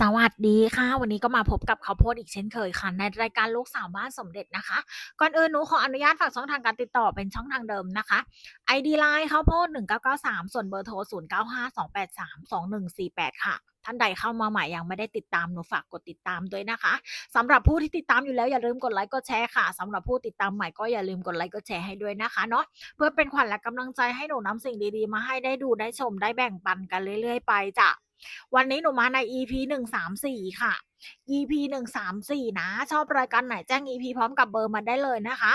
สวัสดีค่ะ วันนี้ก็มาพบกับข้าวโพดอีกเช่นเคยค่ะ ในรายการลูกสาวบ้านสมเด็จนะคะ ก่อนอื่นหนูขออนุญาตฝากช่องทางการติดต่อเป็นช่องทางเดิมนะคะ ID Line ข้าวโพด1993 ส่วนเบอร์โทร 0952832148 ค่ะท่านใดเข้ามาใหม่ยังไม่ได้ติดตามหนูฝากกดติดตามด้วยนะคะสำหรับผู้ที่ติดตามอยู่แล้วอย่าลืมกดไลค์กดแชร์ค่ะสำหรับผู้ติดตามใหม่ก็อย่าลืมกดไลค์กดแชร์ให้ด้วยนะคะเนาะเพื่อเป็นขวัญและกำลังใจให้หนูนำสิ่งดีๆ มาให้ได้ดูได้ชมได้แบ่งปันกันเรื่อย ๆ ไปจ้ะ วันนี้หนูมาใน EP 134 ค่ะ EP 134 นะ ชอบรายการไหนแจ้ง EP พร้อมกับเบอร์มาได้เลยนะคะ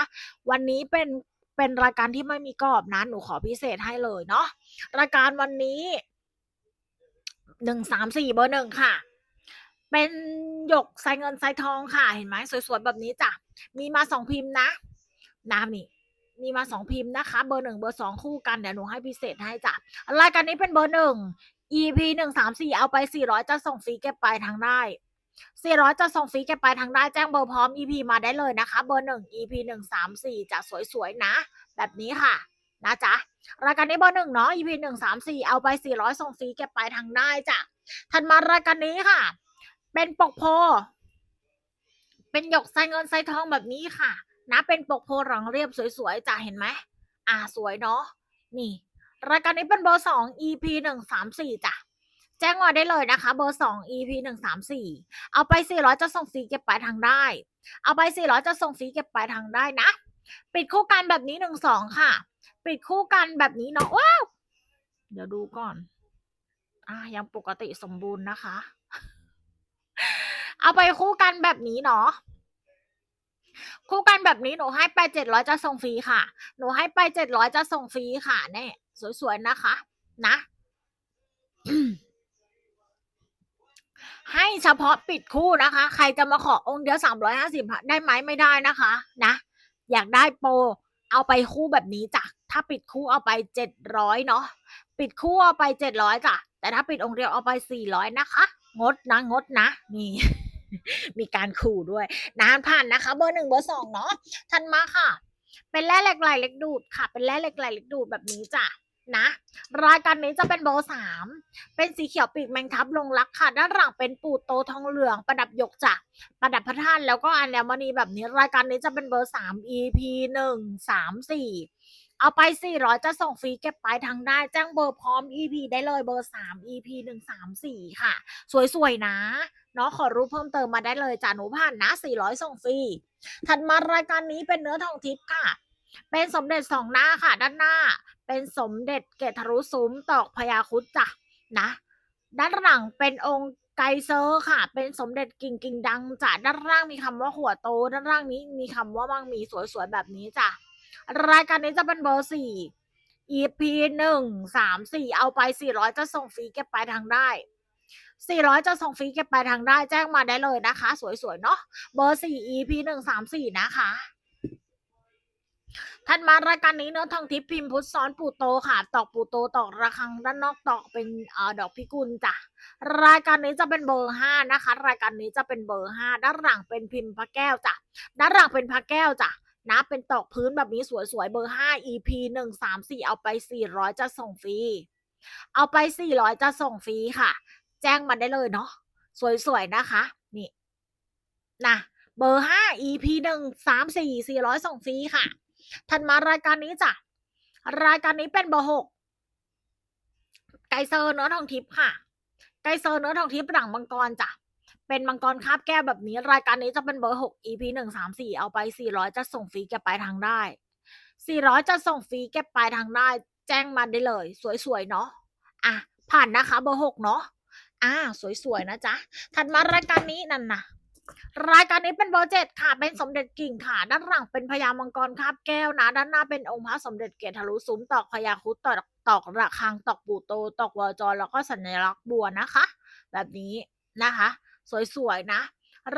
วันนี้เป็นเป็นรายการที่ไม่มีกรอบนะหนูขอพิเศษให้เลยเนาะรายการวันนี้134เบอร์หนึ่งค่ะ เป็นหยกใส่เงินใส่ทองค่ะ เห็นไหมสวยๆแบบนี้จ้ะ มีมาสองพิมพ์นะน้ำนี่มีมาสองพิมพ์นะคะ เบอร์หนึ่งเบอร์สองคู่กันเดี๋ยวหนูให้พิเศษให้จ้ะรายการนี้เป็นเบอร์หนึ่ง EP หนึ่งสามสี่เอาไปสี่ร้อยจะส่งฟรีเก็บปลายทางได้สี่ร้อยจะส่งฟรีเก็บปลายทางได้แจ้งเบอร์พร้อม EP มาได้เลยนะคะ เบอร์หนึ่ง EP หนึ่งสามสี่จะสวยๆนะ แบบนี้ค่ะนะจ๊ะรายการนี้เบอร์หนึ่งเนาะ EP หนึ่งสามสี่เอาไปสี่ร้อยส่งฟรีเก็บปลายทางได้จ้ะถัดมารายการนี้ค่ะ เป็นปกโพ เป็นหยกใส่เงินใส่ทองแบบนี้ค่ะ นะเป็นปกโพหลังเรียบสวยๆจ้ะเห็นไหมอ่าสวยเนาะนี่ รายการนี้เป็นเบอร์สอง EP หนึ่งสามสี่จ้ะ แจ้งมาได้เลยนะคะ เบอร์สอง EP หนึ่งสามสี่เอาไปสี่ร้อยจะส่งฟรีเก็บปลายทางได้ เอาไปสี่ร้อยจะส่งฟรีเก็บปลายทางได้นะ ปิดคู่กันแบบนี้หนึ่งสองค่ะ ปิดคู่กันแบบนี้เนาะว้าวเดี๋ยวดูก่อน อ่ายังปกติสมบูรณ์นะคะ เอาไปคู่กันแบบนี้เนาะคู่กันแบบนี้หนูให้ไปเจ็ดร้อยจะส่งฟรีค่ะ หนูให้ไปเจ็ดร้อยจะส่งฟรีค่ะเนี่ย สวยๆนะคะ นะ ให้เฉพาะปิดคู่นะคะ ใครจะมาขอองค์เดียวสามร้อยห้าสิบได้ไหมไม่ได้นะคะ นะ อยากได้โปรเอาไปคู่แบบนี้จ้ะ ถ้าปิดคู่เอาไปเจ็ดร้อยเนาะ ปิดคู่เอาไปเจ็ดร้อยจ้ะ แต่ถ้าปิดองค์เดียวเอาไปสี่ร้อยนะคะ งดนะ งดนะ นี่มีการขู่ด้วยนานผ่านนะคะ เบอร์หนึ่งเบอร์สองเนาะทันมาค่ะ เป็นแร่เหล็กไหลเหล็กดูดค่ะ เป็นแร่เหล็กไหลเหล็กดูดแบบนี้จ้ะ นะรายการนี้จะเป็นเบอร์สามเป็นสีเขียวปีกแมงทับลงรักค่ะ ด้านหลังเป็นปูโตทองเหลืองประดับหยกจ้ะประดับพระธาตุแล้วก็อัญมณีแบบนี้ รายการนี้จะเป็นเบอร์สาม EP หนึ่งสามสี่เอาไปสี่ร้อยจะส่งฟรีเก็บปลายทางได้ แจ้งเบอร์พร้อม EP ได้เลยเบอร์สาม EP หนึ่งสามสี่ค่ะ สวยๆนะเนาะขอรู้เพิ่มเติมมาได้เลยจ้าหนูผ่านนะ400ส่งฟรีถัดมารายการนี้เป็นเนื้อทองทิพย์ค่ะ เป็นสมเด็จสองหน้าค่ะ ด้านหน้า เป็นสมเด็จเกตทะลุซุ้มตอกพญาคุดจ้ะนะ ด้านหลังเป็นองค์ไกเซอร์ค่ะ เป็นสมเด็จกิ่งกิ่งดังจ้ะด้านล่างมีคำว่าหัวโต ด้านล่างนี้มีคำว่ามังมีสวยๆแบบนี้จ้ะรายการนี้จะเป็นเบอร์สี่ EP หนึ่งสามสี่เอาไปสี่ร้อยจะส่งฟรีเก็บปทางได้400จะส่งฟรีเก็บปทางได้แจ้งมาได้เลยนะคะ สวยๆเนาะเบอร์4 EP 134นะคะ ทันมารายการนี้เนื้อทองทิพย์พิมพ์พุทธซ้อนปูโตค่ะ ตอกปูโตตอกระฆังด้านนอกตอกเป็นเอ่อดอกพิกุลจ้ะรายการนี้จะเป็นเบอร์ห้านะคะ รายการนี้จะเป็นเบอร์ห้าด้านหลังเป็นพิมพ์พระแก้วจ้ะด้านหลังเป็นพระแก้วจ้ะนะเป็นตอกพื้นแบบนี้สวยๆเบอร์ห้า EP หนึ่งสามสี่เอาไปสี่ร้อยจะส่งฟรีเอาไปสี่ร้อยจะส่งฟรีค่ะ แจ้งมาได้เลยเนาะสวยๆนะคะ นี่นะเบอร์ห้า EP หนึ่งสามสี่สี่ร้อยส่งฟรีค่ะ ถัดมารายการนี้จ้ะ รายการนี้เป็นเบอร์หกไกเซอร์เนื้อทองทิพย์ค่ะ ไกเซอร์เนื้อทองทิพย์หลังมังกรจ้ะ เป็นมังกรคาบแก้แบบนี้ รายการนี้จะเป็นเบอร์หก EP หนึ่งสามสี่เอาไปสี่ร้อยจะส่งฟรีเก็บปทางได้สี่ร้อยจะส่งฟรีเก็บปทางได้ แจ้งมาได้เลย สวยๆเนาะอะผ่านนะคะ เบอร์หกเนาะอ่า สวยๆนะจ๊ะ ถัดมารายการนี้นั่นนะ รายการนี้เป็นเบอร์เจ็ดค่ะ เป็นสมเด็จกิ่งค่ะ ด้านหลังเป็นพญามังกรคาบแก้วนะ ด้านหน้าเป็นองค์พระสมเด็จเกศทะลุซุ้มตอกพญาคุดตอกตอกระฆังตอกปู่โตตอกวอจรแล้วก็สัญลักษณ์บัวนะคะ แบบนี้นะคะ สวยๆนะ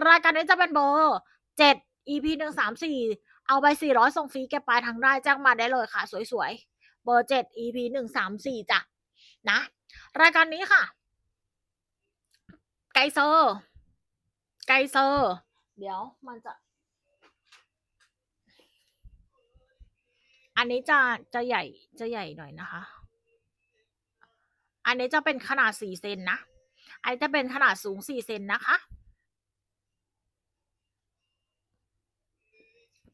รายการนี้จะเป็นเบอร์เจ็ด EP หนึ่งสามสี่เอาไปสี่ร้อยส่งฟรีแกบปลายทางได้แจ้งมาได้เลยค่ะ สวยๆ เบอร์เจ็ด EP หนึ่งสามสี่จ้ะนะ รายการนี้ค่ะ ไกเซอร์ ไกเซอร์ เดี๋ยวมันจะ อันนี้จะจะใหญ่จะใหญ่หน่อยนะคะ อันนี้จะเป็นขนาดสี่เซนนะ อันนี้จะเป็นขนาดสูง4เซนนะคะ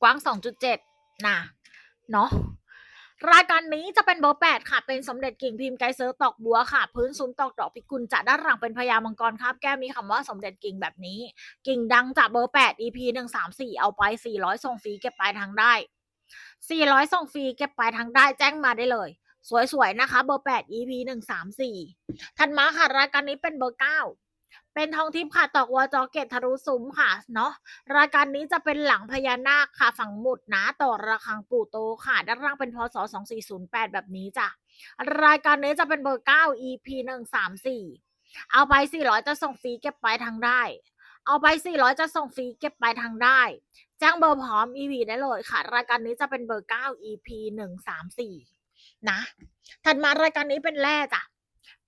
กว้าง2.7นะเนาะ รายการนี้จะเป็นเบอร์8ค่ะ เป็นสมเด็จกิ่งพิมพ์ไกเซอร์ตอกบัวค่ะ พื้นซุ้มตอกดอกพิกุลจะด้านหลังเป็นพญามังกรครับ แก้มีคำว่าสมเด็จกิ่งแบบนี้ กิ่งดังจากเบอร์8 EP 134เอาไป400ส่งฟรีเก็บปลายทางได้400ส่งฟรีเก็บปลายทางได้แจ้งมาได้เลย สวยๆนะคะ เบอร์8 EP 134ถัดมาค่ะรายการนี้เป็นเบอร์9 เป็นทองทิพย์ค่ะตอกวอจอเกตทะลุซุ้มค่ะเนาะรายการนี้จะเป็นหลังพญานาคค่ะฝั่งหมุดนะต่อระฆังปู่โตค่ะ ด้านล่างเป็นพศ2408 แบบนี้จ้ะรายการนี้จะเป็นเบอร์ 9 EP 134 เอาไป 400 จะส่งฟรีเก็บไปทางได้ เอาไป 400 จะส่งฟรีเก็บไปทางได้ แจ้งเบอร์พร้อม EP ได้เลยค่ะ รายการนี้จะเป็นเบอร์ 9 EP 134 นะ ถัดมารายการนี้เป็นแร่จ้ะ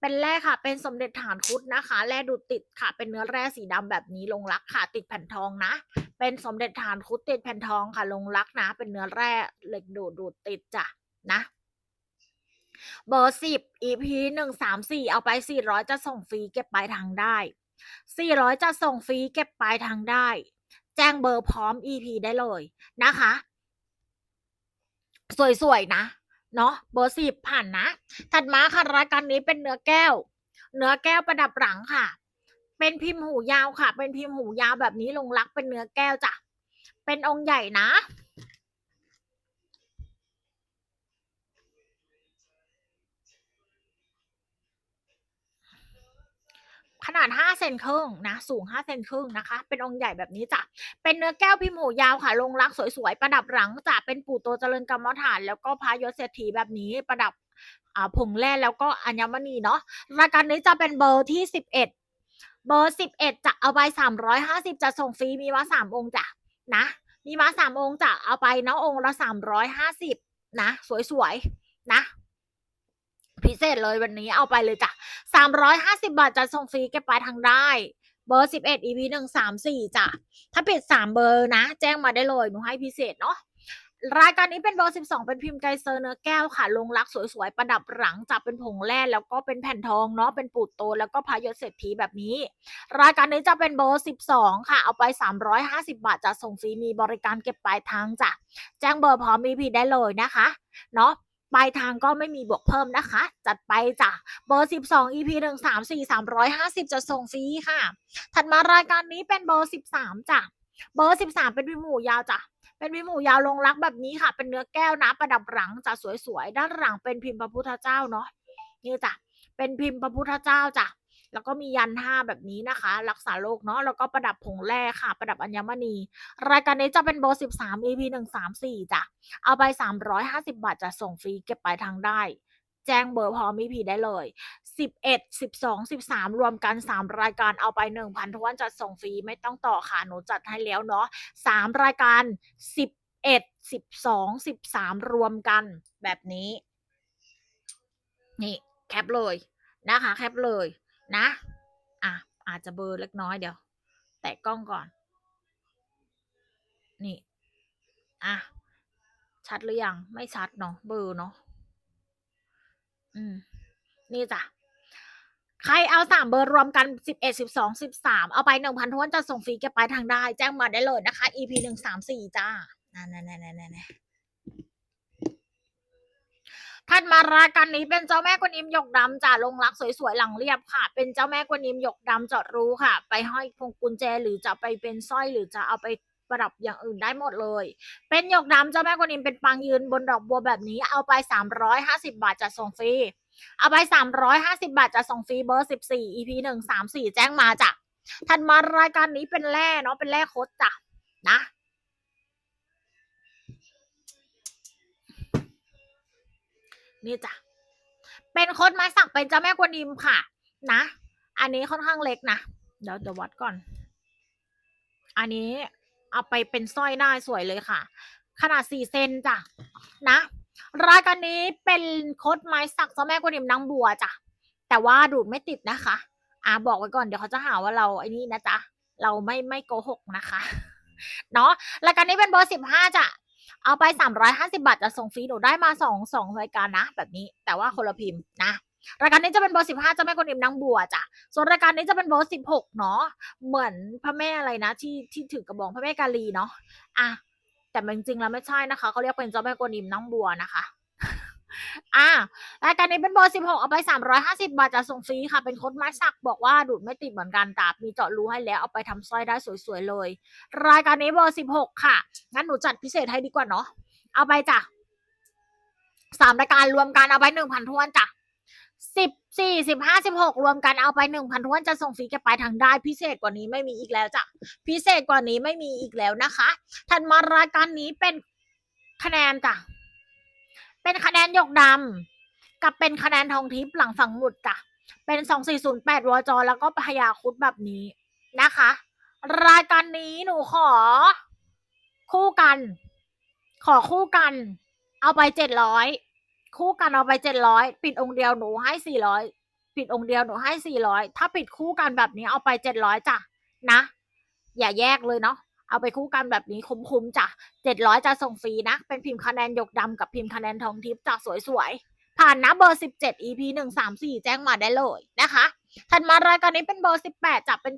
เป็นแร่ค่ะ เป็นสมเด็จฐานคุดนะคะ แร่ดูดติดค่ะ เป็นเนื้อแร่สีดำแบบนี้ลงรักค่ะ ติดแผ่นทองนะ เป็นสมเด็จฐานคุดติดแผ่นทองค่ะ ลงรักนะ เป็นเนื้อแร่เหล็กดูดดูดติดจ้ะนะ เบอร์สิบ EP หนึ่งสามสี่เอาไปสี่ร้อยจะส่งฟรีเก็บปลายทางได้สี่ร้อยจะส่งฟรีเก็บปลายทางได้ แจ้งเบอร์พร้อม EP ได้เลยนะคะ สวยๆนะ เนาะเบอร์สิบผ่านนะ ถัดมาค่ะรายการนี้เป็นเนื้อแก้ว เนื้อแก้วประดับหลังค่ะ เป็นพิมพ์หูยาวค่ะ เป็นพิมพ์หูยาวแบบนี้ลงรักเป็นเนื้อแก้วจ้ะเป็นองค์ใหญ่นะ ขนาด5เซนครึ่งนะสูง5เซนครึ่งนะคะ เป็นองค์ใหญ่แบบนี้จ้ะเป็นเนื้อแก้วพิมพ์หูยาวค่ะลงรักสวยๆประดับหลังจ้ะเป็นปู่โตเจริญกรรมฐาน แล้วก็พระยศเศรษฐีแบบนี้ประดับอ่าผงแร่แล้วก็อัญมณีเนาะรายการนี้จะเป็นเบอร์ที่ 11 เบอร์ 11จะเอาไป 350 จะส่งฟรีมีมาสามองค์จ้ะนะ มีมาสามองค์จะเอาไปเนาะองค์ละ350นะสวยๆนะ พิเศษเลยวันนี้เอาไปเลยจ้ะ 350 บาทจะส่งฟรีเก็บปลายทางได้ เบอร์ 11 EP 134จ้ะ ถ้าปิด 3 เบอร์นะ แจ้งมาได้เลย หนูให้พิเศษเนาะรายการนี้เป็นเบอร์ 12 เป็นพิมพ์ไกเซอร์เนื้อแก้วค่ะ ลงรักสวยๆ ประดับหลังจับเป็นผงแร่แล้วก็เป็นแผ่นทองเนาะ เป็นปูดโต แล้วก็พายศเศรษฐีแบบนี้ รายการนี้จะเป็นเบอร์ 12 ค่ะ เอาไป 350 บาทจะส่งฟรีมีบริการเก็บปลายทางจ้ะ แจ้งเบอร์พร้อม EP ได้เลยนะคะ เนาะ ปลายทางก็ไม่มีบวกเพิ่มนะคะ จัดไปจ้ะเบอร์ 12 EP 1 3 4 350 จะส่งฟรีค่ะ ถัดมารายการนี้เป็นเบอร์ 13จ้ะเบอร์ 13 เป็นวิหมูยาวจ้ะเป็นวิมูหมูยาวลงรักแบบนี้ค่ะ เป็นเนื้อแก้วนะประดับหลังจะสวยๆ ด้านหลังเป็นพิมพ์พระพุทธเจ้าเนาะนี่จ้ะเป็นพิมพ์พระพุทธเจ้าจ้ะ แล้วก็มียันห้าแบบนี้นะคะ รักษาโรคเนาะแล้วก็ประดับผงแร่ค่ะ ประดับอัญมณี รายการนี้จะเป็นเบอร์13 EP 134จ้ะเอาไป350บาทจะส่งฟรีเก็บปลายทางได้แจ้งเบอร์พร้อม EP ได้เลย 11 12 13 รวมกัน 3 รายการเอาไป 1,000ทวนจัดส่งฟรีไม่ต้องต่อค่ะ หนูจัดให้แล้วเนาะ3รายการ 11 12 13 รวมกันแบบนี้ นี่ แคปเลยนะคะ แคปเลย นะอะอาจจะเบอร์เล็กน้อยเดี๋ยว แตะกล้องก่อน นี่ อะ ชัดหรือยัง ไม่ชัดเนาะเบอร์เนาะอืม นี่จ้ะใครเอาสามเบอร์รวมกันสิบเอ็ดสิบสองสิบสามเอาไปหนึ่งพันทวนจะส่งฟรีเก็บปทางได้ แจ้งมาได้เลยนะคะ EP หนึ่งสามสี่จ้านั่นนั่นนั่นนั่น ท่านมารายการนี้เป็นเจ้าแม่กวนอิมหยกดำจ้าลงรักสวยๆหลังเรียบค่ะ เป็นเจ้าแม่กวนอิมหยกดำเจาะรูค่ะ ไปห้อยพวงกุญแจหรือจะไปเป็นสร้อยหรือจะเอาไปประดับอย่างอื่นได้หมดเลย เป็นหยกดำเจ้าแม่กวนอิมเป็นปางยืนบนดอกบัวแบบนี้ เอาไปสามร้อยห้าสิบาทจะส่งฟรี เอาไปสามร้อยห้าสิบาทจะส่งฟรีเบอร์สิบสี่ EP หนึ่งสามสี่แจ้งมาจ้ะถัดมารายการนี้เป็นแร่เนาะ เป็นแร่โคตจ้ะนะ นี่จ้ะ เป็นโคดไม้สักเป็นเจ้าแม่กวนอิมค่ะ นะ อันนี้ค่อนข้างเล็กนะ เดี๋ยวเดี๋ยววัดก่อน อันนี้เอาไปเป็นสร้อยได้สวยเลยค่ะ ขนาดสี่เซนจ้ะ นะ รายการนี้เป็นโคดไม้สักเจ้าแม่กวนอิมนางบัวจ้ะ แต่ว่าดูดไม่ติดนะคะ อ่าบอกไว้ก่อนเดี๋ยวเขาจะหาว่าเราไอ้นี่นะจ๊ะ เราไม่ไม่โกหกนะคะ เนาะรายการนี้เป็นเบอร์สิบห้าจ้ะ เอาไปสามร้อยห้าสิบาทจะส่งฟรีหนูได้มาสองสองรายการนะ แบบนี้แต่ว่าคนละพิมพ์นะรายการนี้จะเป็นเบอร์สิบห้าเจ้าแม่กวนอิมนางบัวจ้ะ ส่วนรายการนี้จะเป็นเบอร์สิบหกเนาะ เหมือนพระแม่อะไรนะที่ที่ถือกระบองพระแม่กาลีเนาะ อะ แต่จริงๆแล้วไม่ใช่นะคะ เขาเรียกเป็นเจ้าแม่กวนอิมนางบัวนะคะ อ่ารายการนี้เป็นเบอร์สิบหกเอาไปสามร้อยห้าสิบาทจะส่งฟรีค่ะ เป็นโค้ดไม้สักบอกว่าดูดไม่ติดเหมือนกันแต่มีเจาะรูให้แล้วเอาไปทำสร้อยได้สวยๆเลย รายการนี้เบอร์สิบหกค่ะ งั้นหนูจัดพิเศษให้ดีกว่าเนาะ เอาไปจ้ะสามรายการรวมกันเอาไปหนึ่งพันทวนจ้ะสิบสี่สิบห้าสิบหกรวมกันเอาไปหนึ่งพันทวนจะส่งฟรีแกไปลายทางได้พิเศษกว่านี้ไม่มีอีกแล้วจ้ะพิเศษกว่านี้ไม่มีอีกแล้วนะคะถัดมารายการนี้เป็นคะแนนจ้ะ เป็นคะแนนหยกดำกับเป็นคะแนนทองทิพย์หลังฝั่งหมุดจ้ะเป็นสองสี่ศูนย์แปดวจแล้วก็พยาคุดแบบนี้นะคะ รายการนี้หนูขอ คู่กัน ขอคู่กัน เอาไปเจ็ดร้อยคู่กันเอาไปเจ็ดร้อยปิดองค์เดียวหนูให้สี่ร้อยปิดองค์เดียวหนูให้สี่ร้อยถ้าปิดคู่กันแบบนี้เอาไปเจ็ดร้อยจ้ะนะ อย่าแยกเลยเนาะ เอาไปคู่กันแบบนี้คุ้มๆจ้ะเจ็ดร้อยจะส่งฟรีนะ เป็นพิมพ์คะแนนหยกดำกับพิมพ์คะแนนทองทิพย์จ้ะสวยๆ ผ่านนะเบอร์สิบเจ็ด EP หนึ่งสามสี่แจ้งมาได้เลยนะคะถัดมารายการนี้เป็นเบอร์สิบแปดจะเป็น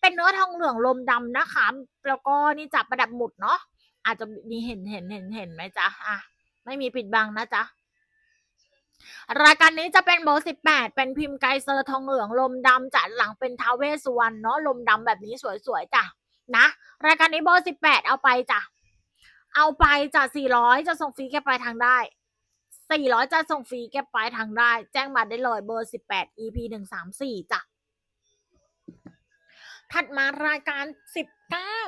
เป็นเนื้อทองเหลืองลมดำนะคะ แล้วก็นี่จับประดับหมุดเนาะอาจจะมีเห็นเห็นเห็นเห็นไหมจ๊ะอะไม่มีปิดบังนะจ๊ะรายการนี้จะเป็นเบอร์สิบแปดเป็นพิมพ์ไกเซอร์ทองเหลืองลมดำจัดหลังเป็นทาวเวสสุวรรณเนาะลมดำแบบนี้สวยๆจ้ะ นะ รายการนี้เบอร์สิบแปดเอาไปจ้ะ เอาไปจ้ะสี่ร้อยจะส่งฟรีแค่ปลายทางได้สี่ร้อยจะส่งฟรีแค่ปลายทางได้ แจ้งมาได้เลยเบอร์สิบแปด EP หนึ่งสามสี่จ้ะ ถัดมารายการสิบเก้า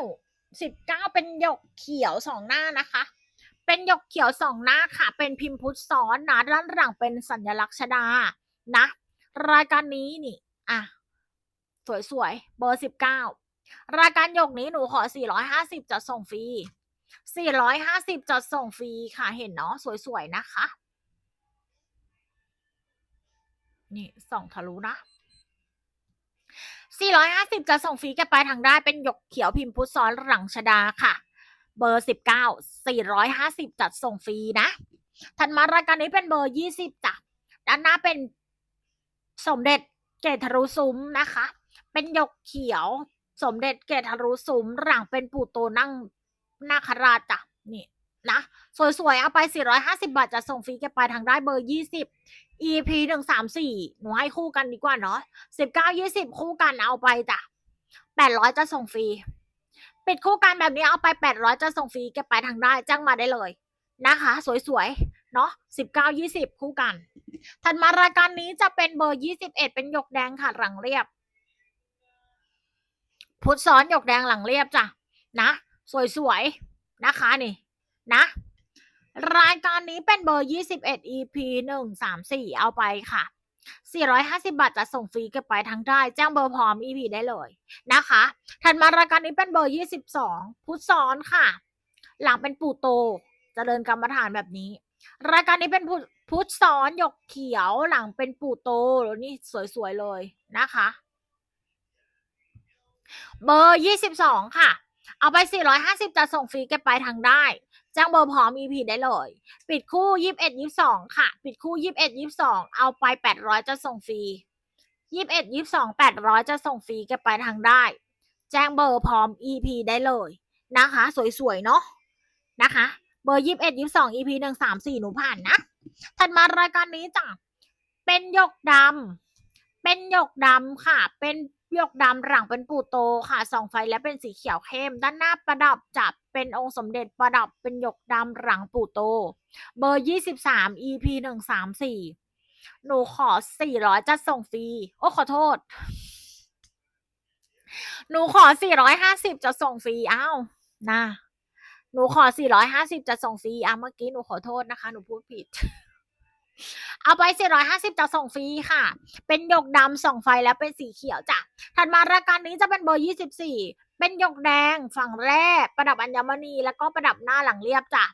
สิบเก้าเป็นหยกเขียวสองหน้านะคะ เป็นหยกเขียวสองหน้าค่ะ เป็นพิมพ์พุทธซ้อนนะด้านหลังเป็นสัญลักษณ์ชดานะ รายการนี้นี่ อะ สวยๆ เบอร์สิบเก้า รายการหยกนี้หนูขอสี่ร้อยห้าสิบจะส่งฟรีสี่ร้อยห้าสิบจะส่งฟรีค่ะเห็นเนาะสวยๆ นะคะ นี่ส่องทะลุนะ 450 จะส่งฟรีแกไปทางได้เป็นหยกเขียวพิมพ์พุทธซ้อนหลังชดาค่ะ เบอร์ 19 450 จัดส่งฟรีนะถัดมารายการนี้เป็นเบอร์ 20จ้ะด้านหน้าเป็นสมเด็จเกตทะรุซุ้มนะคะ เป็นหยกเขียว สมเด็จเกตทะรุซุ้มหลังเป็นปู่โตนั่งนาคราชจ้ะนี่นะ สวยๆ เอาไป 450 บาท จะส่งฟรีแกไปทางได้เบอร์ 20 EP หนึ่งสามสี่หนูให้คู่กันดีกว่าเนาะสิบเก้ายี่สิบคู่กันเอาไปจ้ะแปดร้อยจะส่งฟรี ปิดคู่กันแบบนี้เอาไปแปดร้อยจะส่งฟรีแกไปทางได้จ้างมาได้เลยนะคะ สวยๆ เนาะสิบเก้ายี่สิบคู่กัน ถัดมารายการนี้จะเป็นเบอร์ยี่สิบเอ็ดเป็นหยกแดงค่ะหลังเรียบ พุทธซ้อนหยกแดงหลังเรียบจ้ะนะสวยๆนะคะนี่นะ รายการนี้เป็นเบอร์ 21 EP 1 3 4 เอาไปค่ะ 450 บาทจะส่งฟรีเก็บไปลายทางได้ แจ้งเบอร์พร้อม EP ได้เลยนะคะ ถัดมารายการนี้เป็นเบอร์ 22 พุทธซ้อนค่ะ หลังเป็นปู่โตจเจริญกรรมฐานแบบนี้ รายการนี้เป็นพุทธพุทธซ้อนหยกเขียวหลังเป็นปู่โตแล้วนี่สวยๆเลยนะคะ เบอร์22ค่ะ เอาไป450จะส่งฟรีเก็บไปลายทางได้แจ้งเบอร์พร้อม EP ได้เลย ปิดคู่ยี่สิบเอ็ดยี่สิบสองค่ะ ปิดคู่ยี่สิบเอ็ดยี่สิบสองเอาไปแปดร้อยจะส่งฟรียี่สิบเอ็ดยี่สิบสองแปดร้อยจะส่งฟรีแกไปทางได้ แจ้งเบอร์พร้อม EP ได้เลยนะคะ สวยๆเนาะนะคะ เบอร์ยี่สิบเอ็ดยี่สิบสอง EP หนึ่งสามสี่หนูผ่านนะถัดมารายการนี้จ้ะเป็นหยกดำเป็นหยกดำค่ะ เป็น หยกดำหลังเป็นปูโตค่ะส่องไฟและเป็นสีเขียวเข้ม ด้านหน้าประดับจับเป็นองค์สมเด็จประดับเป็นหยกดำหลังปูโต เบอร์ยี่สิบสาม EP หนึ่งสามสี่หนูขอสี่ร้อยจะส่งฟรี โอ้ขอโทษ หนูขอสี่ร้อยห้าสิบจะส่งฟรี อ้าวนะหนูขอสี่ร้อยห้าสิบจะส่งฟรีอะเมื่อกี้หนูขอโทษนะคะ หนูพูดผิด เอาไปสี่ร้อยห้าสิบจะส่งฟรีค่ะ เป็นหยกดำส่องไฟแล้วเป็นสีเขียวจ้ะ ถัดมารายการนี้จะเป็นเบอร์ยี่สิบสี่เป็นหยกแดงฝั่งแรก ประดับอัญมณีแล้วก็ประดับหน้าหลังเรียบจ้ะ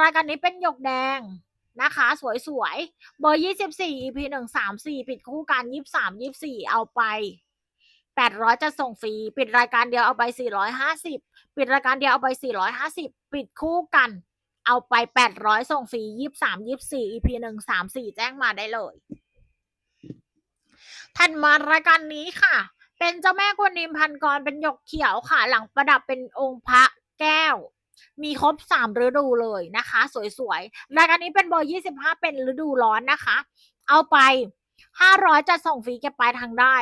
รายการนี้เป็นหยกแดงนะคะ สวยๆ เบอร์ยี่สิบสี่ EP หนึ่งสามสี่ปิดคู่กันยี่สามยี่สี่เอาไปแปดร้อยจะส่งฟรี ปิดรายการเดียวเอาไปสี่ร้อยห้าสิบปิดรายการเดียวเอาไปสี่ร้อยห้าสิบปิดคู่กัน เอาไปแปดร้อยส่งฟรียี่สามยี่สี่ EP หนึ่งสามสี่แจ้งมาได้เลยถัดมารายการนี้ค่ะ เป็นเจ้าแม่กวนอิมพันกรเป็นหยกเขียวค่ะ หลังประดับเป็นองค์พระแก้ว มีครบสามฤดูเลยนะคะ สวยๆ รายการนี้เป็นเบอร์ยี่สิบห้าเป็นฤดูร้อนนะคะ เอาไปห้าร้อยจะส่งฟรีแกปลายทางได้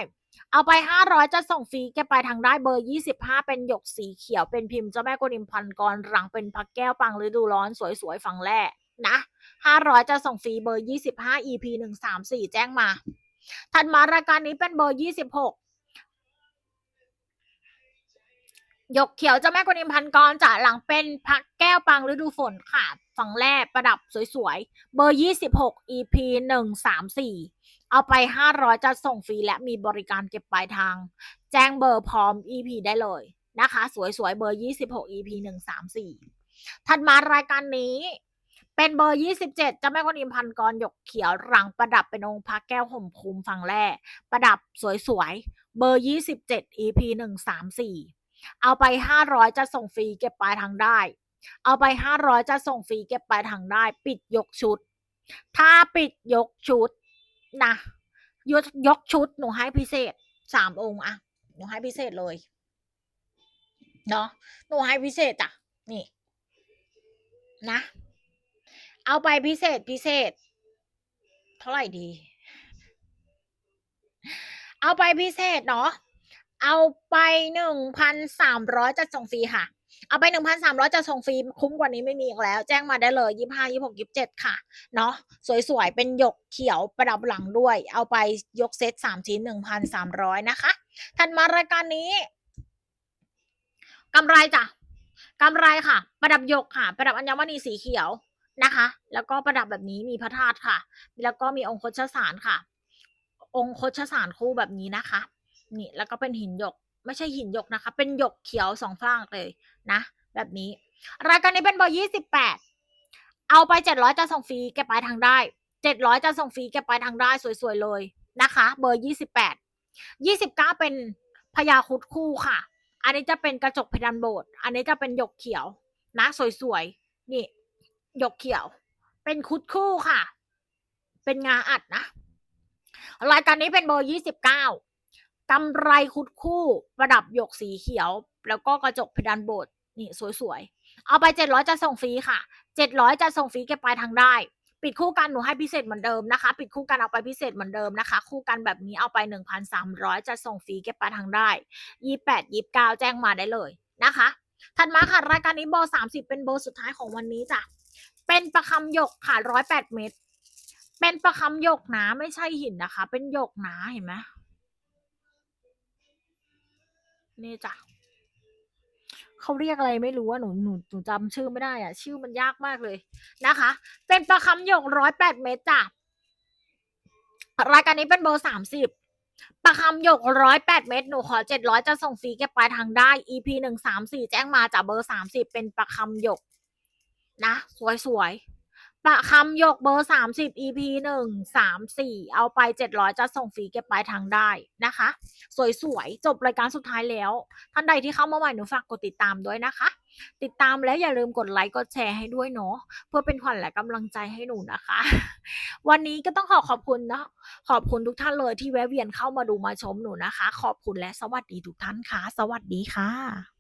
เอาไปห้าร้อยจะส่งฟรีแกปลายทางได้เบอร์ยี่สิบห้าเป็นหยกสีเขียวเป็นพิมพ์เจ้าแม่กวนอิมพันกรหลังเป็นพระแก้วปังฤดูร้อนสวยๆฝั่งแรกนะห้าร้อยจะส่งฟรีเบอร์ยี่สิบห้า EP หนึ่งสามสี่แจ้งมา ถัดมารายการนี้เป็นเบอร์ยี่สิบหกหยกเขียวเจ้าแม่กวนอิมพันกรจะหลังเป็นพักแก้วปังฤดูฝนค่ะ ฝั่งแรกประดับสวยๆ เบอร์ยี่สิบหก EP หนึ่งสามสี่ เอาไปห้าร้อยจะส่งฟรีและมีบริการเก็บปลายทาง แจ้งเบอร์พร้อม EP ได้เลยนะคะ สวยๆ เบอร์ยี่สิบหก EP หนึ่งสามสี่ถัดมารายการนี้เป็นเบอร์ยี่สิบเจ็ดเจ้าแม่กวนอิมพันกรหยกเขียวรังประดับเป็นองค์พระแก้วห่มคุมฝั่งแรกประดับสวยๆ เบอร์ยี่สิบเจ็ด EP หนึ่งสามสี่เอาไปห้าร้อยจะส่งฟรีเก็บปลายทางได้ เอาไปห้าร้อยจะส่งฟรีเก็บปลายทางได้ ปิดยกชุด ถ้าปิดยกชุด นะยกยกชุดหนูให้พิเศษสามองค์อะหนูให้พิเศษเลยเนาะหนูให้พิเศษจ้ะนี่ นะ เอาไปพิเศษพิเศษ เท่าไหร่ดี เอาไปพิเศษเนาะเอาไปหนึ่งพันสามร้อยจะส่งฟรีค่ะ เอาไปหนึ่งพันสามร้อยจะส่งฟรีคุ้มกว่านี้ไม่มีอีกแล้ว แจ้งมาได้เลยยี่ห้ายี่หกยี่เจ็ดค่ะ เนาะสวยๆ เป็นหยกเขียวประดับหลังด้วย เอาไปยกเซตสามชิ้นหนึ่งพันสามร้อยนะคะถัดมารายการนี้กำไรจ้ะกำไรค่ะ ประดับหยกค่ะ ประดับอัญมณีสีเขียวนะคะ แล้วก็ประดับแบบนี้มีพระธาตุค่ะ แล้วก็มีองค์โคชสารค่ะ องค์โคชสารคู่แบบนี้นะคะ นี่แล้วก็เป็นหินหยก ไม่ใช่หินหยกนะคะ เป็นหยกเขียวสองฝั่งเลยนะ แบบนี้ รายการนี้เป็นเบอร์ยี่สิบแปดเอาไปเจ็ดร้อยจะส่งฟรีแกไปทางได้เจ็ดร้อยจะส่งฟรีแกไปทางได้สวยๆเลยนะคะ เบอร์ยี่สิบแปดยี่สิบเก้าเป็นพญาคุดคู่ค่ะ อันนี้จะเป็นกระจกเพดานโบสถ์อันนี้จะเป็นหยกเขียว นะสวยๆนี่หยกเขียว เป็นคุดคู่ค่ะ เป็นงาอัดนะรายการนี้เป็นเบอร์ยี่สิบเก้า กำไรคุดคู่ประดับหยกสีเขียว แล้วก็กระจกเพดานโบสถ์นี่สวยๆ เอาไปเจ็ดร้อยจะส่งฟรีค่ะเจ็ดร้อยจะส่งฟรีเก็บปลายทางได้ ปิดคู่กันหนูให้พิเศษเหมือนเดิมนะคะ ปิดคู่กันเอาไปพิเศษเหมือนเดิมนะคะ คู่กันแบบนี้เอาไปหนึ่งพันสามร้อยจะส่งฟรีเก็บปลายทางได้ยี่แปดยี่เก้าแจ้งมาได้เลยนะคะ ถัดมาค่ะรายการนี้เบอร์สามสิบเป็นเบอร์สุดท้ายของวันนี้จ้ะ เป็นประคำหยกค่ะร้อยแปดเมตร เป็นประคำหยกนาไม่ใช่หินนะคะ เป็นหยกนาเห็นไหม นี่จ้ะเขาเรียกอะไรไม่รู้ว่าหนูหนูหนูจำชื่อไม่ได้อะชื่อมันยากมากเลยนะคะ เป็นประคำหยกร้อยแปดเมตรจ้ะรายการนี้เป็นเบอร์สามสิบประคำหยกร้อยแปดเมตร หนูขอเจ็ดร้อยจะส่งฟรีแกปลายทางได้ EP หนึ่งสามสี่แจ้งมาจากเบอร์สามสิบเป็นประคำหยก นะ สวยๆ ประคำหยกเบอร์สามสิบ EP หนึ่งสามสี่เอาไปเจ็ดร้อยจะส่งฟรีเก็บปลายทางได้นะคะ สวยๆ จบรายการสุดท้ายแล้ว ท่านใดที่เข้ามาใหม่หนูฝากกดติดตามด้วยนะคะ ติดตามแล้วอย่าลืมกดไลค์กดแชร์ให้ด้วยเนาะเพื่อเป็นขวัญและกำลังใจให้หนูนะคะ วันนี้ก็ต้องขอขอบคุณนะขอบคุณทุกท่านเลยที่แวะเวียนเข้ามาดูมาชมหนูนะคะ ขอบคุณและสวัสดีทุกท่านค่ะ สวัสดีค่ะ